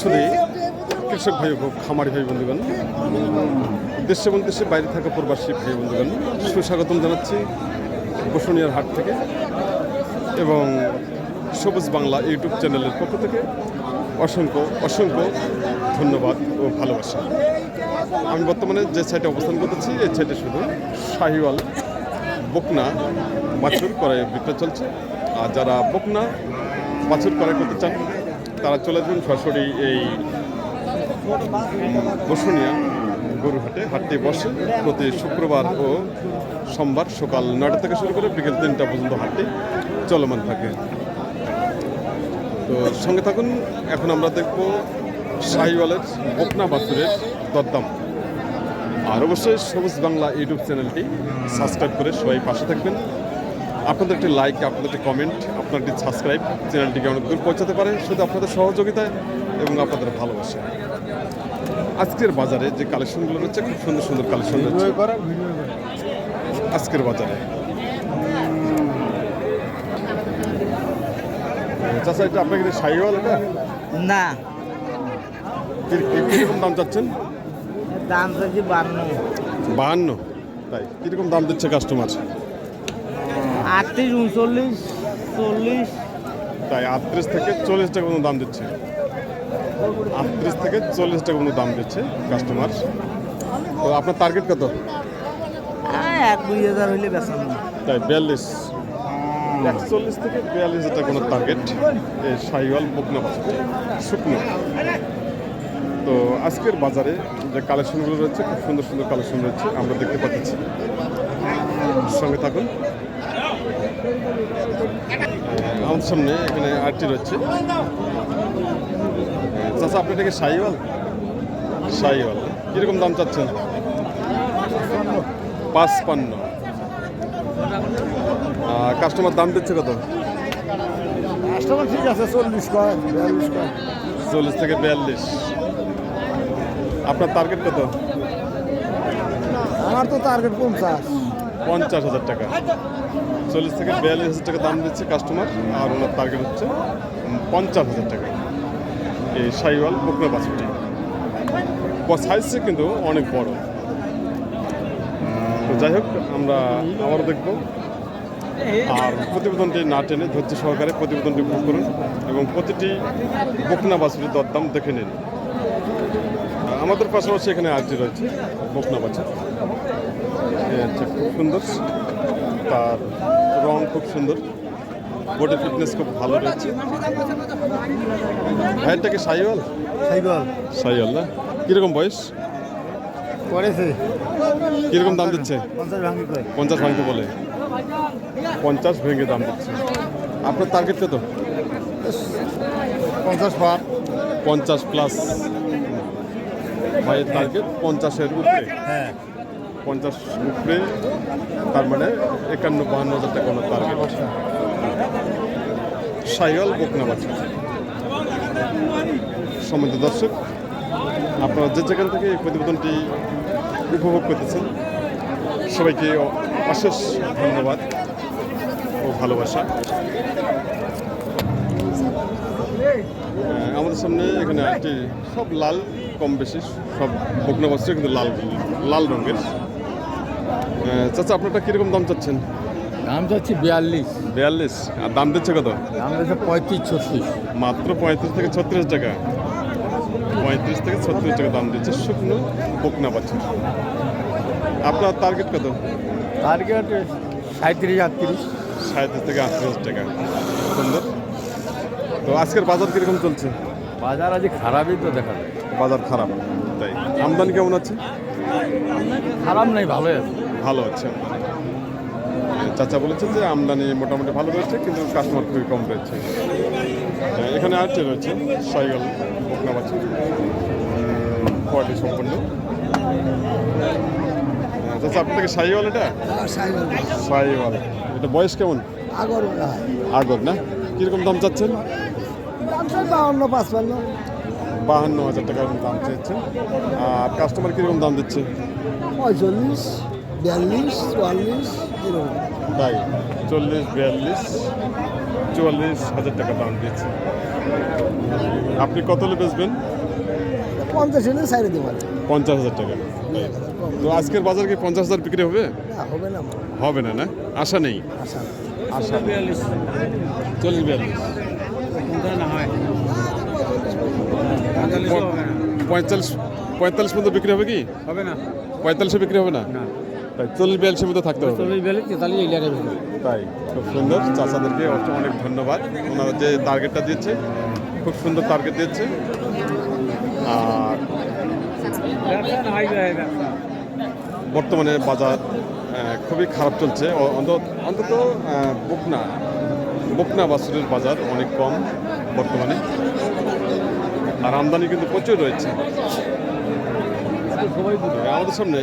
শুধু কৃষক ভাই খামারি ভাই বন্ধুগণ, দেশ এবং দেশের বাইরে থাকা প্রবাসী ভাই বন্ধুগণ, সুস্বাগতম জানাচ্ছি বসুনিয়ার হাট থেকে এবং সবুজ বাংলা ইউটিউব চ্যানেলের পক্ষ থেকে অসংখ্য অসংখ্য ধন্যবাদ ও ভালোবাসা। আমি বর্তমানে যে সাইটে অবস্থান করতেছি, এই সাইটে শুধু শাহিওয়াল, বকনা, বাছুর করাই বিক্রয় চলছে। আর যারা বকনা, বাছুর ক্রয় করতে চান তারা চলে যাবেন সরাসরি এই বসুনিয়া গরুহাটে। হাটটি বসে প্রতি শুক্রবার ও সোমবার সকাল নয়টা থেকে শুরু করে বিকেল তিনটা পর্যন্ত হাটটি চলমান থাকে। তো সঙ্গে থাকুন, এখন আমরা দেখব শাহিওয়ালের বকনা বাছুরের দরদাম। আর অবশ্যই সবুজ বাংলা ইউটিউব চ্যানেলটি সাবস্ক্রাইব করে সবাই পাশে থাকবেন। আপনাদের একটি লাইক আপনাদের একটি কমেন্ট আপনার একটি সাবস্ক্রাইব চ্যানেলটিকে অনেক দূর পৌঁছাতে পারে শুধু আপনাদের সহযোগিতায় এবং আপনাদের ভালোবাসা। আজকের বাজারে যে কালেকশনগুলো রয়েছে খুব সুন্দর সুন্দর কালেকশন রয়েছে। আজকের বাজারে। চাষা এটা আপনাকে শাহিওয়াল এটা? না। কি- কি- কীরকম দাম চাচ্ছেন? দাম চাচ্ছি বান্ন। বাহান্ন তাই। কীরকম দাম দিচ্ছে কাস্টমার আটত্রিশ উনচল্লিশ চল্লিশ। তাই আটত্রিশ থেকে চল্লিশ টাকা পর্যন্ত দাম দিচ্ছে। আটত্রিশ থেকে চল্লিশ টাকা পর্যন্ত দাম দিচ্ছে কাস্টমার তো আপনার টার্গেট কত? এক দুই হাজার হইলে বেতন তাই বিয়াল্লিশ। একচল্লিশ থেকে বিয়াল্লিশ হাজার কোনো টার্গেট এই সাইওয়াল বকনা বাজার শুকনো। তো আজকের বাজারে যে কালেকশনগুলো রয়েছে খুব সুন্দর সুন্দর কালেকশন রয়েছে আমরা দেখতে পাচ্ছি। সঙ্গে থাকুন। আমার সামনে এখানে আরটি রয়েছে। চাচা আপনি এটাকে সাইওয়াল? সাইওয়াল। কীরকম দাম চাচ্ছেন? পাঁচপান্ন। কাস্টমার দাম দিচ্ছে কত? কাস্টমার ঠিক আছে চল্লিশ চল্লিশ থেকে বিয়াল্লিশ। আপনার টার্গেট কত? আমার তো টার্গেট পঞ্চাশ। পঞ্চাশ হাজার টাকা। চল্লিশ থেকে বিয়াল্লিশ হাজার টাকা দাম দিচ্ছে কাস্টমার আর ওনার টার্গেট হচ্ছে পঞ্চাশ হাজার টাকা। এই সাইওয়াল বকনা বাছুরটি সাইজে কিন্তু অনেক বড়। তো যাই হোক, আমরা আবারও দেখব। আর প্রতিবেদনটি না টেনে ধৈর্য সহকারে প্রতিবেদনটি বুক করুন এবং প্রতিটি বকনা বাছুরের দরদাম দেখে নিন। আমাদের পাশাপাশি এখানে আরটি রয়েছে বকনা বাছুর খুব সুন্দর। তার রং খুব সুন্দর। বডি ফিটনেস খুব ভালো রয়েছে। ভাইয়েরটা কি সাইওয়াল। সাইকেল সাইওয়াল না? কীরকম বয়স? করেছে কীরকম দাম দিচ্ছে? পঞ্চাশ ভাঙতে বলে। পঞ্চাশ ভেঙে দাম দিচ্ছে। আপনার টার্গেট কত? পঞ্চাশ পার পঞ্চাশ প্লাস ভাইয়ের টার্গেট পঞ্চাশের উপরে। হ্যাঁ। পঞ্চাশ উপরে, তার মানে একান্ন, বাহান্ন হাজার টাকা ওনার টার্গেট সাইওয়াল বকনা বাচ্চা সম্মানিত দর্শক, আপনারা যে যেখান থেকে এই প্রতিবেদনটি উপভোগ করতেছেন, সবাইকে অশেষ ধন্যবাদ ও ভালোবাসা। আমাদের সামনে এখানে একটি সব লাল, কম বেশি সব বকনা বাচ্চা কিন্তু লাল লাল রঙের। চাচা আপনারটা কীরকম দাম চাচ্ছেন? দাম যাচ্ছে বিয়াল্লিশ। বিয়াল্লিশ। আর দাম দিচ্ছে কত? দাম যাচ্ছে পঁয়ত্রিশ ছত্রিশ। মাত্র পঁয়ত্রিশ থেকে ছত্রিশ টাকা। পঁয়ত্রিশ থেকে ছত্রিশ টাকা দাম দিচ্ছে শুকনো বকনা বাছুর আপনার টার্গেট কত? টার্গেট সাঁত্রিশ আটত্রিশ। সাঁত্রিশ থেকে আটত্রিশ টাকা। সুন্দর। তো আজকের বাজার কীরকম চলছে? বাজার আজ খারাপই তো দেখা যায়। বাজার খারাপ। তাই। আমদানি কেমন আছে? খারাপ নেই ভালোই আছে। ভালো আছে। চাচা বলেছে যে আমদানি মোটামুটি ভালো রয়েছে কিন্তু কাস্টমার খুবই কম রয়েছে। হ্যাঁ, এখানে আরেকটি রয়েছে সাইকেল বকনা বাচ্চা। কোয়ালিটি সম্পন্ন। হ্যাঁ, চাচা আপনাকে সাইওয়াল এটা? সাইওয়াল। এটা বয়স কেমন? আগর আগর না? কীরকম দাম চাচ্ছেন? বাউন্ন পাঁচপান্ন। বাহান্ন হাজার টাকার দাম চেয়েছেন আর কাস্টমার কীরকম দাম দিচ্ছে? পঁয়তাল্লিশ বিয়াল্লিশ চুয়াল্লিশ এরকম। তাই চল্লিশ বিয়াল্লিশ চুয়াল্লিশ হাজার টাকা দাম দিয়েছে আপনি কত হলে বেচবেন? পঞ্চাশ হলে সাইডে পারে পঞ্চাশ হাজার টাকা। তো আজকের বাজার কি পঞ্চাশ হাজার বিক্রি হবে? না হবে না। হবে না না? আশা নেই? আশা আশা চল্লিশ বিয়াল্লিশ। পঁয়তাল্লিশ পঁয়তাল্লিশ পর্যন্ত বিক্রি হবে কি? হবে না। পঁয়তাল্লিশে বিক্রি হবে না? তাই চল্লিশ বিয়াল্লিশের মধ্যে থাকতে হবে। তাই খুব সুন্দর। চাচাদেরকে অনেক ধন্যবাদ। ওনারা যে টার্গেটটা দিয়েছে খুব সুন্দর টার্গেট দিয়েছে। আর বর্তমানে বাজার খুবই খারাপ চলছে। অন্তত আহ, বকনা বকনা বাছুরের বাজার অনেক কম বর্তমানে। আর আমদানি কিন্তু প্রচুর রয়েছে। আমাদের সামনে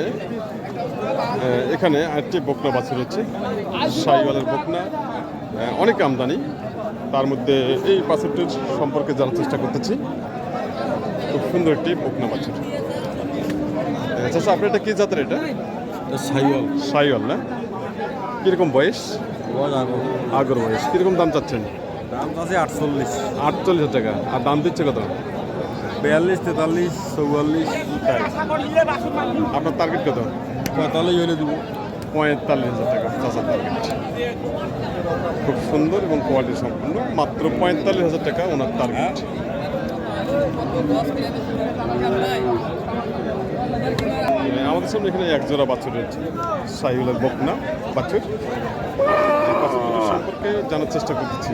এখানে আরেকটি বকনা বাছুর রয়েছে সাইওয়ালের বকনা। অনেক আমদানি। তার মধ্যে এই বাছুরটির সম্পর্কে জানার চেষ্টা করতেছি। খুব সুন্দর একটি বকনা বাছুর। আচ্ছা আপনার এটা কি জাতের এটা? সাইওয়াল সাইওয়াল না? কীরকম বয়স? আগর। বয়স। কীরকম দাম চাচ্ছেন? দাম আছে আটচল্লিশ। আটচল্লিশ হাজার টাকা। আর দাম দিচ্ছে কত? বিয়াল্লিশ তেতাল্লিশ চৌয়াল্লিশ আপনার টার্গেট কত? পঁয়তাল্লিশ হলে দেবো। পঁয়তাল্লিশ হাজার টাকা চাচার টার্গেট খুব সুন্দর এবং কোয়ালিটি সম্পূর্ণ মাত্র পঁয়তাল্লিশ হাজার টাকা ওনার টার্গেট আমাদের সামনে এখানে এক জোড়া বাছুর রয়েছে সাইহুলের বকনা বাছুর। সম্পর্কে জানার চেষ্টা করতেছি।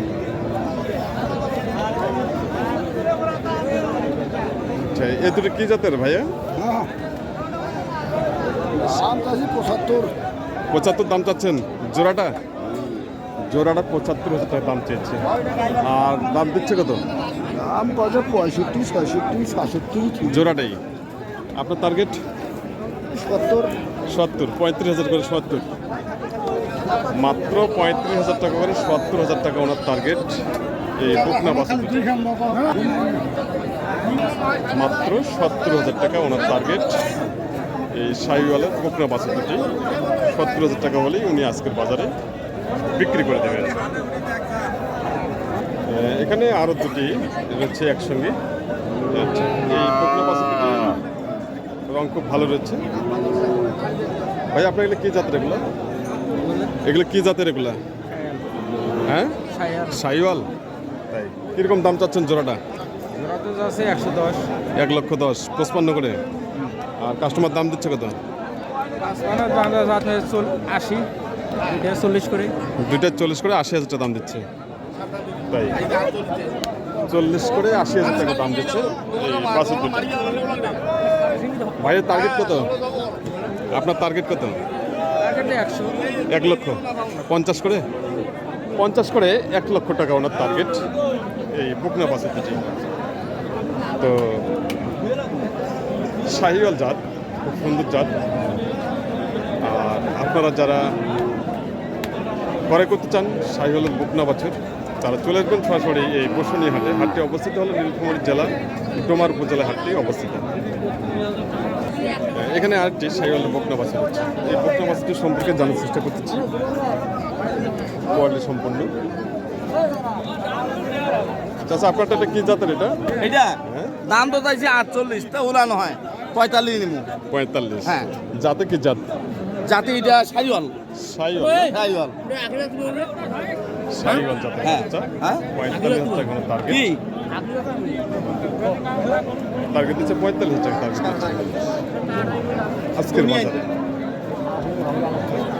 এ দুটো কি জাতের ভাইয়া? পঁচাত্তর। পঁচাত্তর দাম চাচ্ছেন। জোড়াটা? জোড়াটা পঁচাত্তর হাজার টাকা দাম চেয়েছে। আর দাম দিচ্ছে কত? দাম কত পঁয়ষট্টি ছয়ষট্টি সাতষট্টি। জোড়াটাই। আপনার টার্গেট সত্তর। সত্তর পঁয়ত্রিশ হাজার করে সত্তর। মাত্র পঁয়ত্রিশ হাজার টাকা করে সত্তর হাজার টাকা ওনার টার্গেট এই বুকনা বাস মাত্র সত্তর হাজার টাকা ওনার টার্গেট এই শাহিওয়ালের বুকনা বাস দুটি। সত্তর হাজার টাকা হলেই উনি আজকের বাজারে বিক্রি করে দেবেন। এখানে আরও দুটি রয়েছে একসঙ্গে। এই বুকনা বাস দুটি রং খুব ভালো রয়েছে। ভাই আপনার এগুলো কি জাতের এগুলো? এগুলো কি জাতের এগুলা? হ্যাঁ? সাইওয়াল? কীরকম দাম চাচ্ছেন জোড়াটা? আছে একশো দশ। এক লক্ষ দশ পঁচপান্ন করে। আর কাস্টমার দাম দিচ্ছে কত? আশি চল্লিশ করে। দুইটা চল্লিশ করে আশি হাজার টাকা দাম দিচ্ছে। তাই? চল্লিশ করে আশি হাজার টাকা দাম দিচ্ছে। বাসের দুটো ভাইয়ের টার্গেট কত? আপনার টার্গেট কত? একশো। এক লক্ষ। পঞ্চাশ করে? পঞ্চাশ করে এক লক্ষ টাকা ওনার টার্গেট এই বুকনা বাসের তো শাহিওয়াল জাত, খুব সুন্দর জাত। আর আপনারা যারা ক্রয় করতে চান শাহিওয়ালের বুকনা বাছুর তারা চলে আসবেন সরাসরি এই বসুনি হাটে। হাটটি অবস্থিত হলো নীলফামারী জেলা, ডোমার উপজেলা হাটটি অবস্থিত। এখানে আরেকটি শাহিওয়ালের বকনা বাছুর হচ্ছে এই বকনা বাছুরটি সম্পর্কে জানার চেষ্টা করতেছি। কোয়ালিটি সম্পন্ন। চাচা আপনারটা এটা কি জাতের এটা? এটা হ্যাঁ। দাম তো চাইছি আটচল্লিশ তা উলানো হয়। পঁয়তাল্লিশ নিমু। পঁয়তাল্লিশ। হ্যাঁ। জাতে কি জাত? জাতি এটা সাইওয়াল। সাইওয়াল সাইওয়াল। সাইওয়াল জাতের হ্যাঁ। হ্যাঁ? পঁয়তাল্লিশ টাকা টার্গেট কি? টার্গেট দিচ্ছে পঁয়তাল্লিশ টাকা টার্গেট আজকের বাজারে।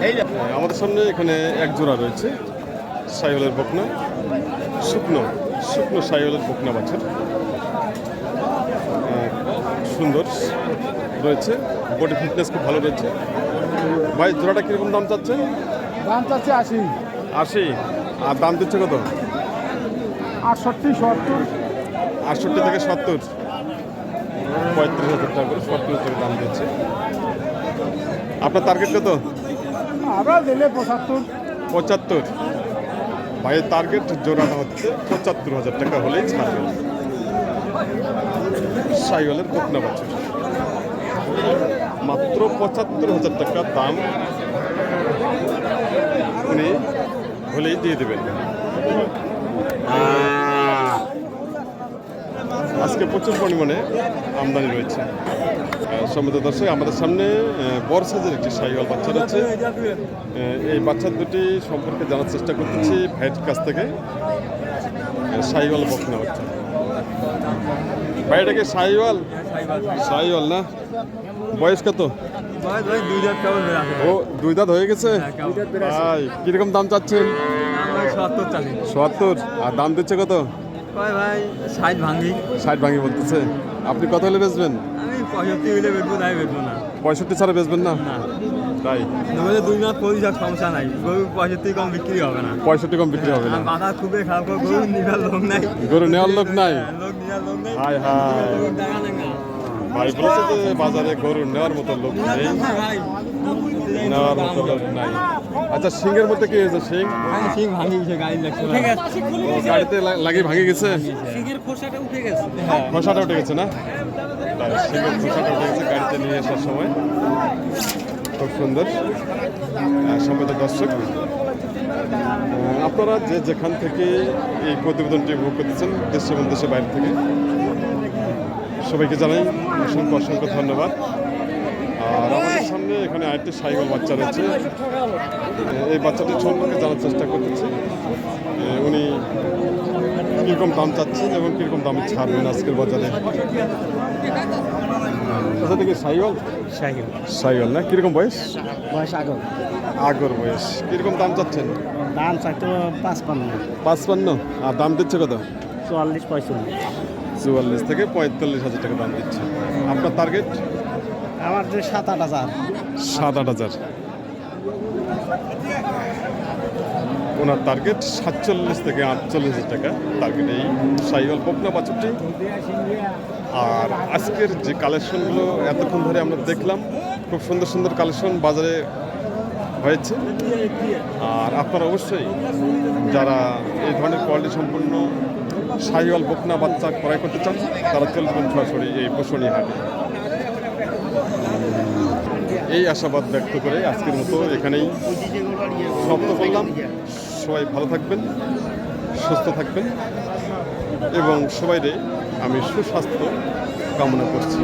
এই আমাদের সামনে এখানে এক জোড়া রয়েছে সাইওয়ালের বকনা। শুকনো। শুকনো সাইওয়ালের বকনা বাছুর সুন্দর রয়েছে। বডি ফিটনেস খুব ভালো রয়েছে। ভাই জোড়াটা কীরকম দাম চাচ্ছেন? দাম চাচ্ছে আশি। আশি। আর দাম দিচ্ছে কত? আটষট্টি সত্তর। আটষট্টি থেকে সত্তর। পঁয়ত্রিশ হাজার টাকা করে সত্তর টাকা দাম দিচ্ছে। আপনার টার্গেট কত? আমরা দিলে পঁচাত্তর। পঁচাত্তর। ভাইয়ের টার্গেট জোড়াটা হচ্ছে পঁচাত্তর হাজার টাকা হলেই ছাড়বে। সাইওয়ালের বকনা বাছুর। মাত্র পঁচাত্তর হাজার টাকা দাম উনি হলেই দিয়ে দেবেন। আজকে প্রচুর পরিমাণে আমদানি রয়েছে। সম্মত দর্শক আমাদের সামনে বড় সাইজের একটি সাইওয়াল বাচ্চা রয়েছে। এই বাচ্চা দুটি সম্পর্কে জানার চেষ্টা করতেছি ভাইয়ের কাছ থেকে। সাইওয়াল বকনা বাচ্চা। ভাইটাকে সাইওয়াল সাইওয়াল না? বয়স কত? দুই ও দুই দাঁত হয়ে গেছে? ভাই কীরকম দাম চাচ্ছেন? সত্তর। আর দাম দিচ্ছে কত? ভাই ষাট ভাঙি ষাট ভাঙি বলতেছে। আপনি কত হলে বেচবেন? পঁয়ষট্টি হইলে বেচবো তাই বেচবো না। পঁয়ষট্টি ছাড়া বেচবেন না? না। তাই? তোমাদের দুই মাস পঁচিশ যাক সমস্যা নাই। গরু পঁয়ষট্টি কম বিক্রি হবে না। পঁয়ষট্টি কম বিক্রি হবে না। বাধা খুবই খারাপ গরু নিবার লোক নাই। গরু নেওয়ার লোক নাই? লোক নিবার লোক নাই। হাই হাই ভাই বলছে যে বাজারে গরু নেওয়ার মতো লোক নেই। নেওয়ার মতো লোক নাই। আচ্ছা সিংহের মধ্যে কি হয়েছে? সিং? সিং ভাঙি গেছে গাড়ি লাগছে গাড়িতে লাগিয়ে ভাঙে গেছে? সিংহের খোসাটা উঠে গেছে। খসাটা উঠে গেছে না? সিংহের খসাটা উঠে গেছে গাড়িতে নিয়ে আসার সময়। খুব সুন্দর। সম্মত দর্শক আপনারা যে যেখান থেকে এই প্রতিবেদনটি উপভোগ করতেছেন দেশ এবং দেশের বাইরে থেকে সবাইকে জানাই অসংখ্য অসংখ্য ধন্যবাদ। এখানে আরেকটি সাইকেল বাচ্চা রয়েছে। এই বাচ্চাটি সম্পর্কে জানার চেষ্টা করতেছি। উনি কীরকম দাম চাচ্ছেন এবং কীরকম দামে ছাড়বেন আজকের বাজারে? আচ্ছা দেখি সাইকেল? সাইকেল। সাইকেল না? কীরকম বয়স? বয়স আগর আগর বয়স। কীরকম দাম চাচ্ছেন? দাম চাইতো পাঁচপান্ন। পাঁচপান্ন? আর দাম দিচ্ছে কত? চুয়াল্লিশ পঁয়তাল্লিশ চুয়াল্লিশ থেকে পঁয়তাল্লিশ হাজার টাকা দাম দিচ্ছে। আপনার টার্গেট আমার যে সাত আট হাজার। সাত, আট হাজার। ওনার টার্গেট সাতচল্লিশ থেকে আটচল্লিশ টাকা। টার্গেট এই সাইকেল পকনা বাছুরটি। আর আজকের যে কালেকশনগুলো এতক্ষণ ধরে আমরা দেখলাম, খুব সুন্দর সুন্দর কালেকশন বাজারে হয়েছে। আর আপনারা অবশ্যই যারা এই ধরনের কোয়ালিটি সম্পূর্ণ সাইওয়াল বকনা বাচ্চা ক্রয় করতে চান, তারা চলে যাবেন সরাসরি এই বসুনি হাটে এই আশাবাদ ব্যক্ত করে আজকের মতো এখানেই সবাই ভালো থাকবেন, সুস্থ থাকবেন এবং সবাইরে আমি সুস্বাস্থ্য কামনা করছি।